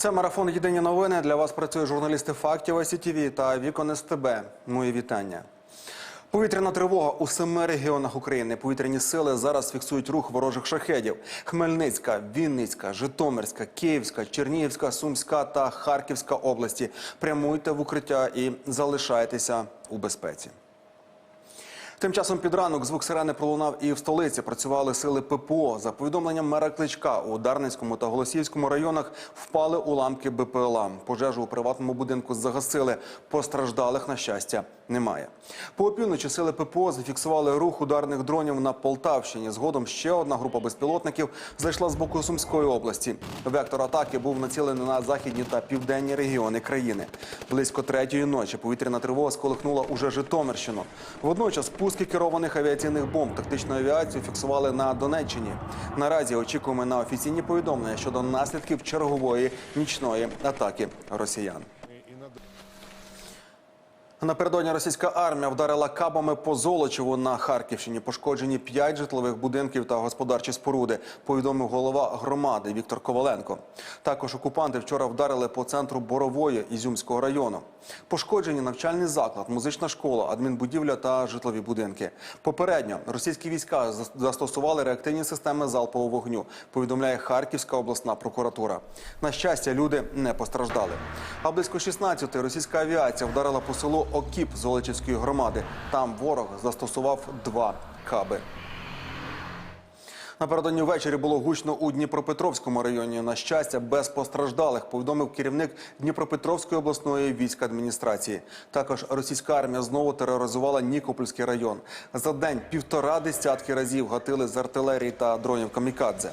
Це марафон Єдині новини. Для вас працює журналісти фактів СІТВ та Вікон СТБ. Мої вітання. Повітряна тривога у семи регіонах України. Повітряні сили зараз фіксують рух ворожих шахедів. Хмельницька, Вінницька, Житомирська, Київська, Чернігівська, Сумська та Харківська області. Прямуйте в укриття і залишайтеся у безпеці. Тим часом під ранок звук сирени пролунав і в столиці. Працювали сили ППО. За повідомленням мера Кличка у Дарницькому та Голосіївському районах впали уламки БПЛА. Пожежу у приватному будинку загасили. Постраждалих на щастя немає. По опівночі сили ППО зафіксували рух ударних дронів на Полтавщині. Згодом ще одна група безпілотників зайшла з боку Сумської області. Вектор атаки був націлений на західні та південні регіони країни. Близько третьої ночі повітряна тривога сколихнула уже Житомирщину. Водночас пуски керованих авіаційних бомб тактичної авіації фіксували на Донеччині. Наразі очікуємо на офіційні повідомлення щодо наслідків чергової нічної атаки росіян. Напередодні російська армія вдарила кабами по Золочеву на Харківщині. Пошкоджені п'ять житлових будинків та господарчі споруди. Повідомив голова громади Віктор Коваленко. Також окупанти вчора вдарили по центру Борової Ізюмського району. Пошкоджені навчальний заклад, музична школа, адмінбудівля та житлові будинки. Попередньо російські війська зас- застосували реактивні системи залпового вогню. Повідомляє Харківська обласна прокуратура. На щастя, люди не постраждали. А близько 16 російська авіація вдарила по селу Окіп Золочівської громади. Там ворог застосував два каби. Напередодні ввечері було гучно у Дніпропетровському районі. На щастя, без постраждалих, повідомив керівник Дніпропетровської обласної військадміністрації. Також російська армія знову тероризувала Нікопольський район. За день півтора десятки разів гатили з артилерії та дронів камікадзе.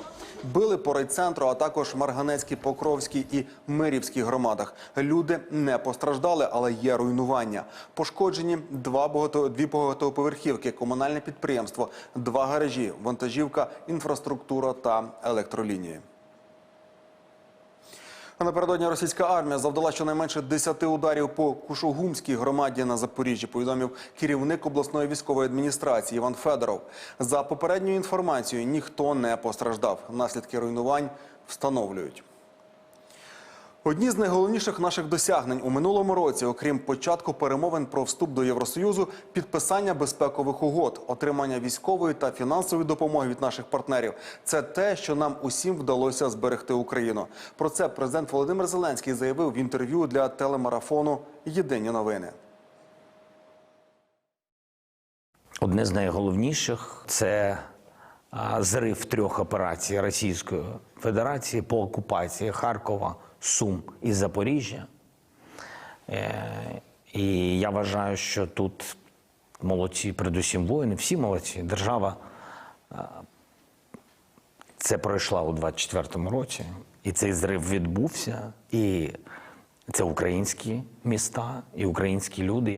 Били по райцентру, а також Марганецькій, Покровській і Мирівській громадах. Люди не постраждали, але є руйнування. Пошкоджені два багато, дві багатоповерхівки, комунальне підприємство, два гаражі, вантажівка, інфраструктура та електролінії. Напередодні російська армія завдала щонайменше 10 ударів по Кушугумській громаді на Запоріжжі, повідомив керівник обласної військової адміністрації Іван Федоров. За попередньою інформацією, ніхто не постраждав. Наслідки руйнувань встановлюють. Одні з найголовніших наших досягнень у минулому році, окрім початку перемовин про вступ до Євросоюзу, підписання безпекових угод, отримання військової та фінансової допомоги від наших партнерів це те, що нам усім вдалося зберегти Україну. Про це президент Володимир Зеленський заявив в інтерв'ю для телемарафону Єдині новини. Одне з найголовніших це зрив трьох операцій Російської Федерації по окупації Харкова, Сум і Запоріжжя. Е, І я вважаю, що тут молодці, передусім воїни, всі молодці. Держава а, це пройшла у 24-му році, і цей зрив відбувся. І це українські міста і українські люди.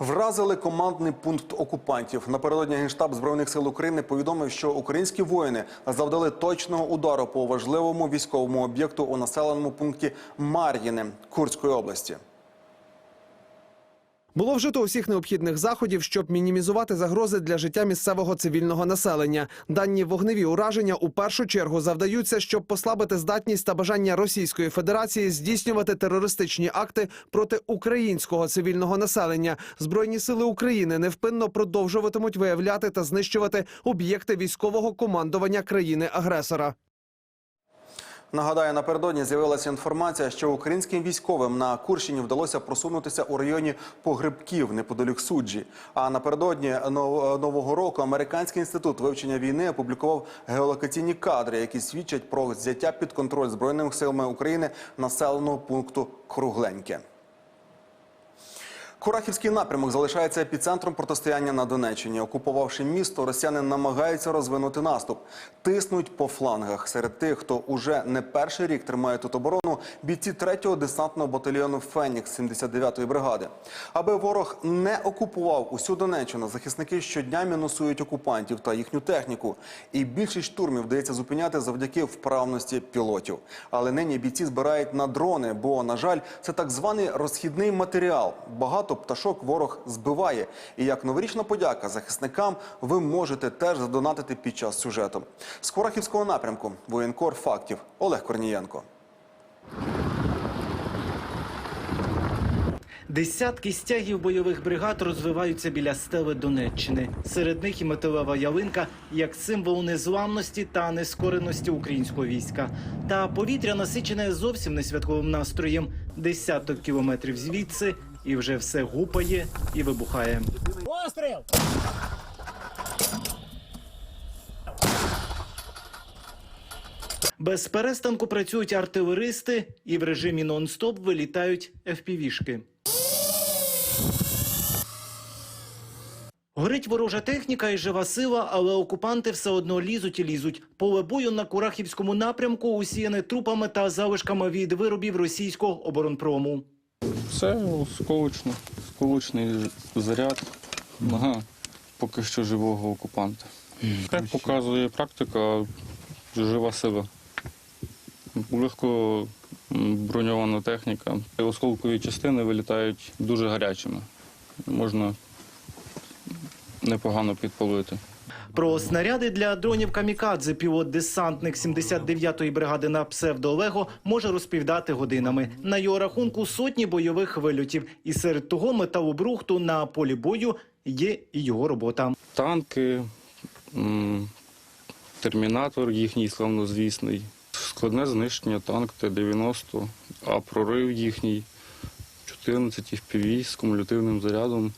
Вразили командний пункт окупантів. Напередодні генштаб збройних сил України повідомив, що українські воїни завдали точного удару по важливому військовому об'єкту у населеному пункті Мар'їни Курської області. Було вжито усіх необхідних заходів, щоб мінімізувати загрози для життя місцевого цивільного населення. Дані вогневі ураження у першу чергу завдаються, щоб послабити здатність та бажання Російської Федерації здійснювати терористичні акти проти українського цивільного населення. Збройні сили України невпинно продовжуватимуть виявляти та знищувати об'єкти військового командування країни-агресора. Нагадаю, напередодні з'явилася інформація, що українським військовим на Курщині вдалося просунутися у районі Погребків неподалік суджі. А напередодні нов- нового року американський інститут вивчення війни опублікував геолокаційні кадри, які свідчать про взяття під контроль збройними силами України населеного пункту Кругленьке. Курахівський напрямок залишається епіцентром протистояння на Донеччині. Окупувавши місто, росіяни намагаються розвинути наступ, тиснуть по флангах. Серед тих, хто уже не перший рік тримає тут оборону, бійці 3-го десантного батальйону Фенікс 79-ї бригади. Аби ворог не окупував усю Донеччину, захисники щодня мінусують окупантів та їхню техніку. І більшість штурмів вдається зупиняти завдяки вправності пілотів. Але нині бійці збирають на дрони, бо, на жаль, це так званий розхідний матеріал. Багато багато пташок ворог збиває. І як новорічна подяка захисникам ви можете теж задонатити під час сюжету. З Курахівського напрямку воєнкор фактів Олег Корнієнко. Десятки стягів бойових бригад розвиваються біля стели Донеччини. Серед них і металева ялинка як символ незламності та нескореності українського війська. Та повітря насичене зовсім не святковим настроєм. Десяток кілометрів звідси, і вже все гупає і вибухає. Без перестанку працюють артилеристи, і в режимі нон-стоп вилітають FPV-шки. Горить ворожа техніка і жива сила, але окупанти все одно лізуть і лізуть. Поле бою на Курахівському напрямку усіяне трупами та залишками від виробів російського оборонпрому. Це осколочно, осколочний заряд. Ага, поки що живого окупанта. Як показує практика, жива сила. Легко броньована техніка. Осколкові частини вилітають дуже гарячими. Можна непогано підпалити. Про снаряди для дронів камікадзе пілот-десантник 79-ї бригади на псевдо Олего може розповідати годинами. На його рахунку сотні бойових вильотів. І серед того металобрухту на полі бою є і його робота. Танки, термінатор їхній славнозвісний, складне знищення танк Т-90, а прорив їхній 14 FPV з кумулятивним зарядом.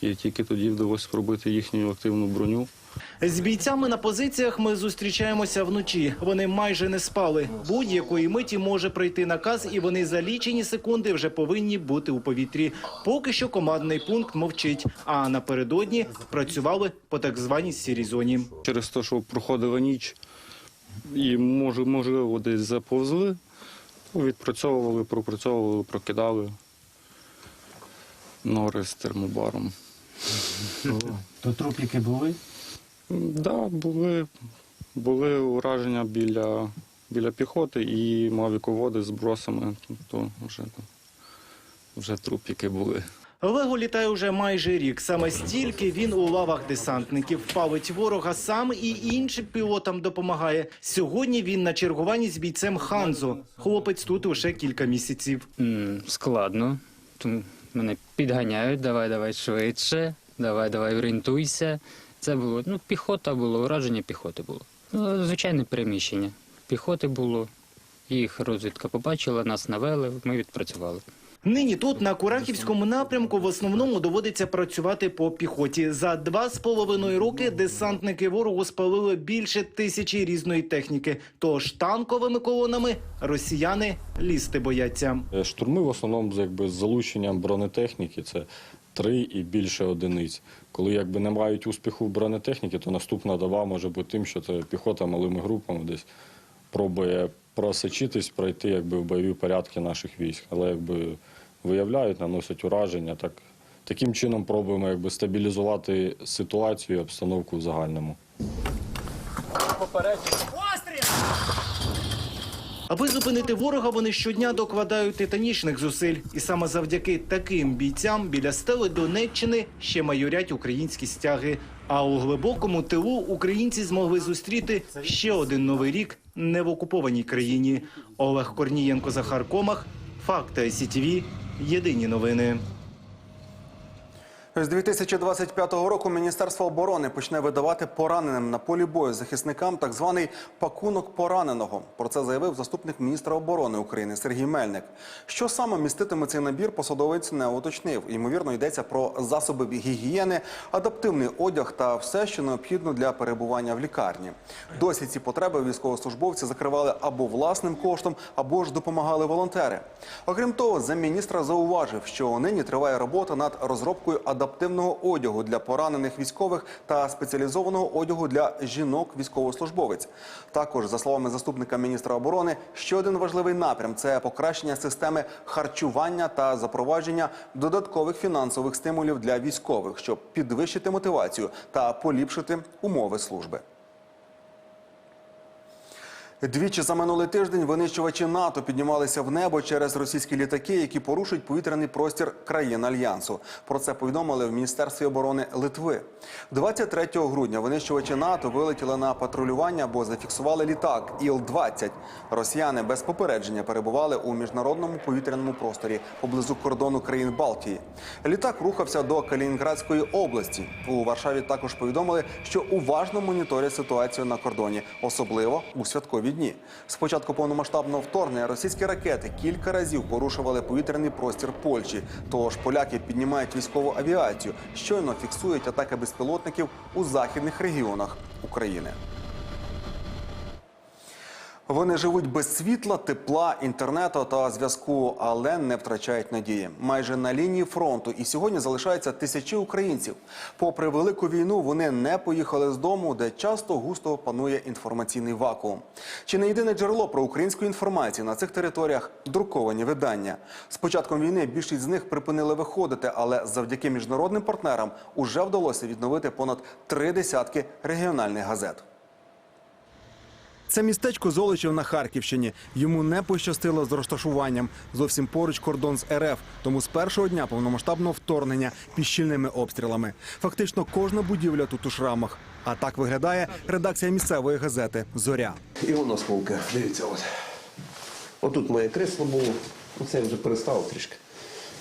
І тільки тоді вдалося пробити їхню активну броню. З бійцями на позиціях ми зустрічаємося вночі. Вони майже не спали. Будь-якої миті може прийти наказ, і вони за лічені секунди вже повинні бути у повітрі. Поки що командний пункт мовчить. А напередодні працювали по так званій сірій зоні. Через те, що проходила ніч і може, можливо десь заповзли, відпрацьовували, пропрацьовували, прокидали нори з термобаром. То трупіки були? Так, да, були, були ураження біля, біля піхоти і мавіководи з бросами, то вже, вже трупіки були. Олего літає уже майже рік. Саме стільки він у лавах десантників палить ворога сам і іншим пілотам допомагає. Сьогодні він на чергуванні з бійцем Ханзо. Хлопець тут лише кілька місяців. М, складно. Мене підганяють, давай, давай швидше, давай, давай, орієнтуйся. Це було, ну, піхота було, ураження піхоти було. Ну, звичайне переміщення. Піхоти було, їх розвідка побачила, нас навели, ми відпрацювали. Нині тут на Курахівському напрямку в основному доводиться працювати по піхоті. За два з половиною роки десантники ворогу спалили більше тисячі різної техніки. Тож танковими колонами росіяни лізти бояться. Е, Штурми в основному з- якби, з залученням бронетехніки це три і більше одиниць. Коли якби, не мають успіху в бронетехніці, то наступна доба може бути тим, що це піхота малими групами десь пробує просочитись, пройти якби, в бойові порядки наших військ. Але якби, виявляють, наносять ураження. Так, таким чином пробуємо якби, стабілізувати ситуацію і обстановку в загальному. Аби зупинити ворога, вони щодня докладають титанічних зусиль. І саме завдяки таким бійцям біля стели Донеччини ще майорять українські стяги. А у глибокому тилу українці змогли зустріти ще один новий рік не в окупованій країні. Олег Корнієнко, Захар Комах, Факти СІТВ. Єдині новини. З 2025 року Міністерство оборони почне видавати пораненим на полі бою захисникам так званий пакунок пораненого. Про це заявив заступник міністра оборони України Сергій Мельник. Що саме міститиме цей набір, посадовець не уточнив. Ймовірно, йдеться про засоби гігієни, адаптивний одяг та все, що необхідно для перебування в лікарні. Досі ці потреби військовослужбовці закривали або власним коштом, або ж допомагали волонтери. Окрім того, замміністра зауважив, що нині триває робота над розробкою адаптивного одягу для поранених військових та спеціалізованого одягу для жінок військовослужбовець. Також, за словами заступника міністра оборони, ще один важливий напрям це покращення системи харчування та запровадження додаткових фінансових стимулів для військових, щоб підвищити мотивацію та поліпшити умови служби. Двічі за минулий тиждень винищувачі НАТО піднімалися в небо через російські літаки, які порушують повітряний простір країн альянсу. Про це повідомили в міністерстві оборони Литви. 23 грудня винищувачі НАТО вилетіли на патрулювання, бо зафіксували літак Іл-20. Росіяни без попередження перебували у міжнародному повітряному просторі поблизу кордону країн Балтії. Літак рухався до Калінінградської області. У Варшаві також повідомили, що уважно моніторять ситуацію на кордоні, особливо у святкові дні. З початку повномасштабного вторгнення російські ракети кілька разів порушували повітряний простір Польщі. Тож поляки піднімають військову авіацію, щойно фіксують атаки безпілотників у західних регіонах України. Вони живуть без світла, тепла, інтернету та зв'язку, але не втрачають надії. Майже на лінії фронту і сьогодні залишаються тисячі українців. Попри велику війну, вони не поїхали з дому, де часто густо панує інформаційний вакуум. Чи не єдине джерело про українську інформацію на цих територіях друковані видання? З початком війни більшість з них припинили виходити, але завдяки міжнародним партнерам уже вдалося відновити понад три десятки регіональних газет. Це містечко Золочів на Харківщині. Йому не пощастило з розташуванням. Зовсім поруч кордон з РФ. Тому з першого дня повномасштабного вторгнення під щільними обстрілами. Фактично кожна будівля тут у шрамах. А так виглядає редакція місцевої газети Зоря. І воно осколка. Дивіться, от. Отут моє кресло було. Оце я вже переставив трішки.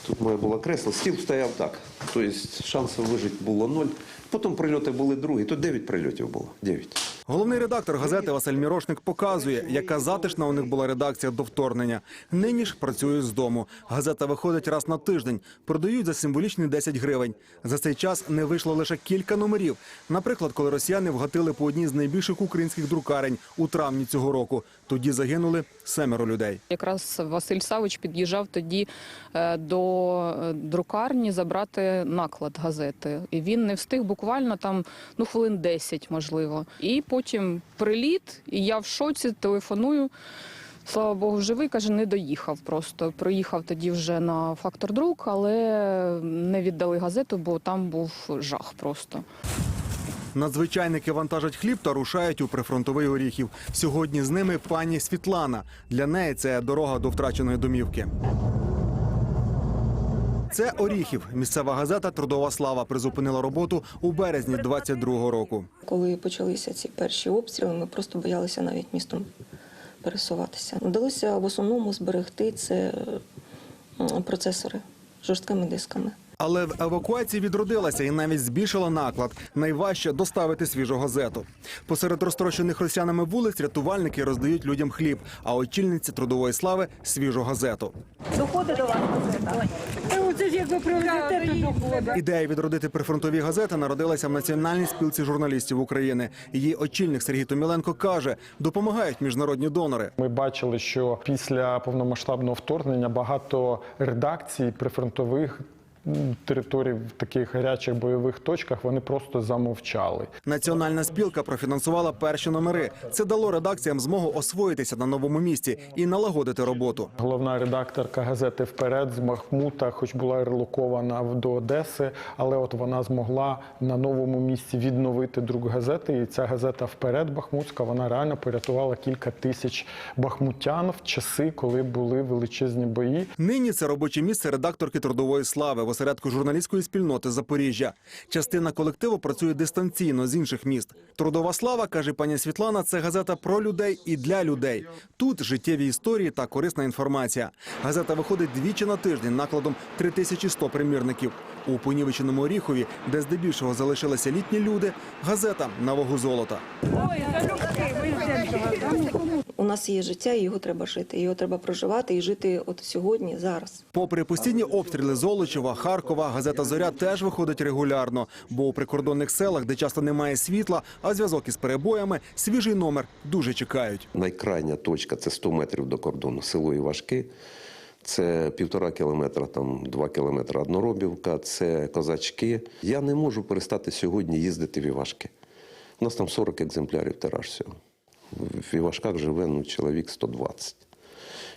Тут моє було кресло, стіл стояв так. Тобто шансів вижити було ноль. Потім прильоти були другі. Тут 9 прильотів було. 9. Головний редактор газети Василь Мірошник показує, яка затишна у них була редакція до вторгнення. Нині ж працюють з дому. Газета виходить раз на тиждень. Продають за символічні 10 гривень. За цей час не вийшло лише кілька номерів. Наприклад, коли росіяни вгатили по одній з найбільших українських друкарень у травні цього року. Тоді загинули семеро людей. Якраз Василь Савич під'їжджав тоді е, до е, друкарні забрати наклад газети. І він не встиг буквально там ну хвилин 10, можливо. І потім приліт, і я в шоці телефоную. Слава Богу, живий, каже, не доїхав просто. Проїхав тоді вже на фактор друк, але не віддали газету, бо там був жах просто. Надзвичайники вантажать хліб та рушають у прифронтовий Оріхів. Сьогодні з ними пані Світлана. Для неї це дорога до втраченої домівки. Це Оріхів. Місцева газета Трудова слава призупинила роботу у березні 22-го року. Коли почалися ці перші обстріли, ми просто боялися навіть містом пересуватися. Вдалося в основному зберегти це процесори жорсткими дисками. Але в евакуації відродилася і навіть збільшила наклад. Найважче доставити свіжу газету. Посеред розтрощених росіянами вулиць рятувальники роздають людям хліб, а очільниці трудової слави свіжу газету. Ідея відродити прифронтові газети народилася в Національній спілці журналістів України. Її очільник Сергій Томіленко каже, допомагають міжнародні донори. Ми бачили, що після повномасштабного вторгнення багато редакцій прифронтових територій в таких гарячих бойових точках вони просто замовчали. Національна спілка профінансувала перші номери. Це дало редакціям змогу освоїтися на новому місці і налагодити роботу. Головна редакторка газети Вперед з Махмута, хоч була релокована до Одеси, але от вона змогла на новому місці відновити друк газети. І ця газета Вперед Бахмутська вона реально порятувала кілька тисяч бахмутян в часи, коли були величезні бої. Нині це робоче місце редакторки трудової слави осередку журналістської спільноти Запоріжжя. Частина колективу працює дистанційно з інших міст. Трудова слава каже пані Світлана. Це газета про людей і для людей. Тут життєві історії та корисна інформація. Газета виходить двічі на тиждень накладом 3100 примірників. У понівеченому Оріхові, де здебільшого залишилися літні люди, газета на вагу золота. У нас є життя, і його треба жити. Його треба проживати і жити от сьогодні, зараз. Попри постійні обстріли Золочева, Харкова, газета Зоря теж виходить регулярно, бо у прикордонних селах, де часто немає світла, а зв'язок із перебоями, свіжий номер дуже чекають. Найкрайня точка це 100 метрів до кордону. Село Івашки. Це півтора кілометра, там два кілометри одноробівка, це козачки. Я не можу перестати сьогодні їздити в Івашки. У нас там 40 екземплярів тираж всього. В Івашках живе ну, чоловік 120.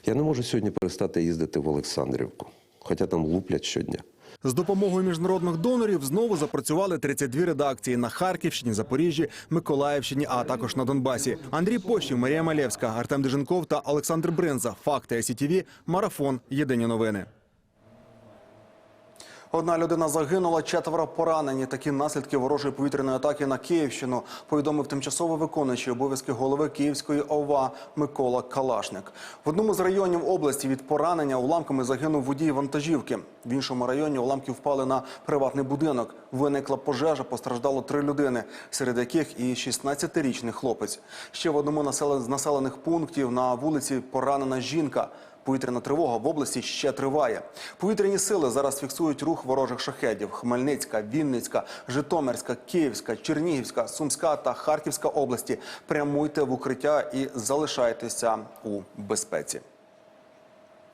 Я не можу сьогодні перестати їздити в Олександрівку, хоча там луплять щодня. З допомогою міжнародних донорів знову запрацювали 32 редакції на Харківщині, Запоріжжі, Миколаївщині, а також на Донбасі. Андрій Пощів, Марія Малєвська, Артем Деженков та Олександр Бринза. Факти СІТВ. Марафон. Єдині новини. Одна людина загинула, четверо поранені. Такі наслідки ворожої повітряної атаки на Київщину повідомив тимчасово виконуючий обов'язки голови Київської ОВА Микола Калашник. В одному з районів області від поранення уламками загинув водій вантажівки. В іншому районі уламки впали на приватний будинок. Виникла пожежа, постраждало три людини, серед яких і 16-річний хлопець. Ще в одному з населених пунктів на вулиці поранена жінка. Повітряна тривога в області ще триває. Повітряні сили зараз фіксують рух ворожих шахедів. Хмельницька, Вінницька, Житомирська, Київська, Чернігівська, Сумська та Харківська області. Прямуйте в укриття і залишайтеся у безпеці.